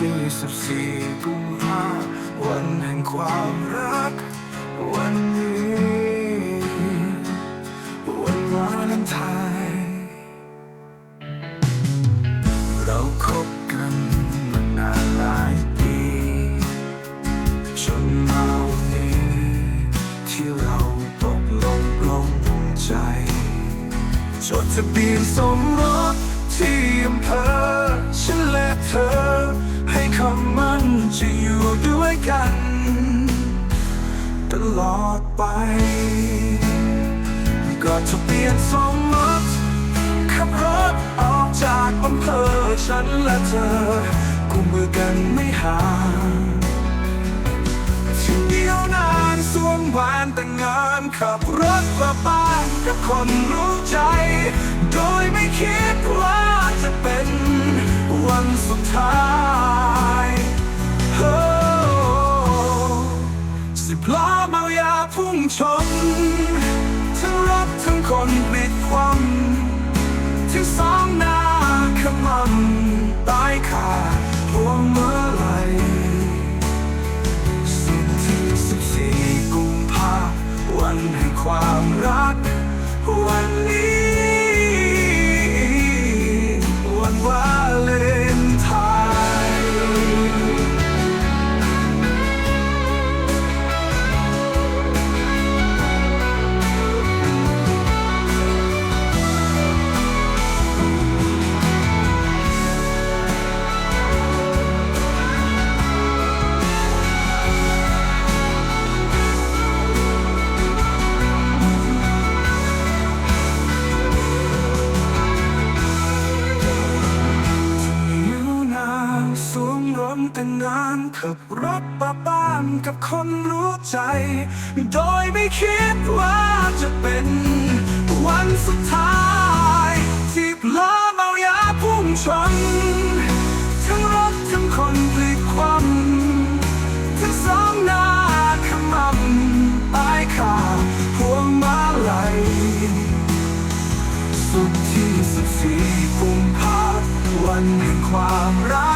ที่สิบสี่กุมภาวันแห่งความรัก วันนี้ วันวาเลนไทน์เราคบกันมานานหลายปี จนมาวันนี้ ที่เราตกลงลงใจ จดทะเบียนสมรสที่อำเภอฉันและเธอ กัน ตลอดไป ก็ทะเบียนสมรสขับรถออกจากอำเภอฉันและเธอกุมมือกันไม่ห่างที่เดียวนานสวมแหวนแต่งงานขับรถกลับบ้านกับคนรู้ใจ โดยไม่คิดว่าจะเป็นวันสุดท้าย บล้อเมายาพุ่งชน ทั้งรถทั้งคนปลิดคว่ำทั้งสองหน้าขมันตายขาดพวงเมื่อไหรสิ่งที่สิบสี่กุมภาวันแห่งความรัก แต่งานขับรถป้าบ้านกับคนรู้ใจ โดยไม่คิดว่าจะเป็นวันสุดท้ายที่เพลอเมายาพุ่งชน ทั้งรถทั้งคนพลิกคว่ำทั้งสองหน้าขมำตายขาพวงมาลัยสุดที่สิบสี่กุมภาวันแห่งความรัก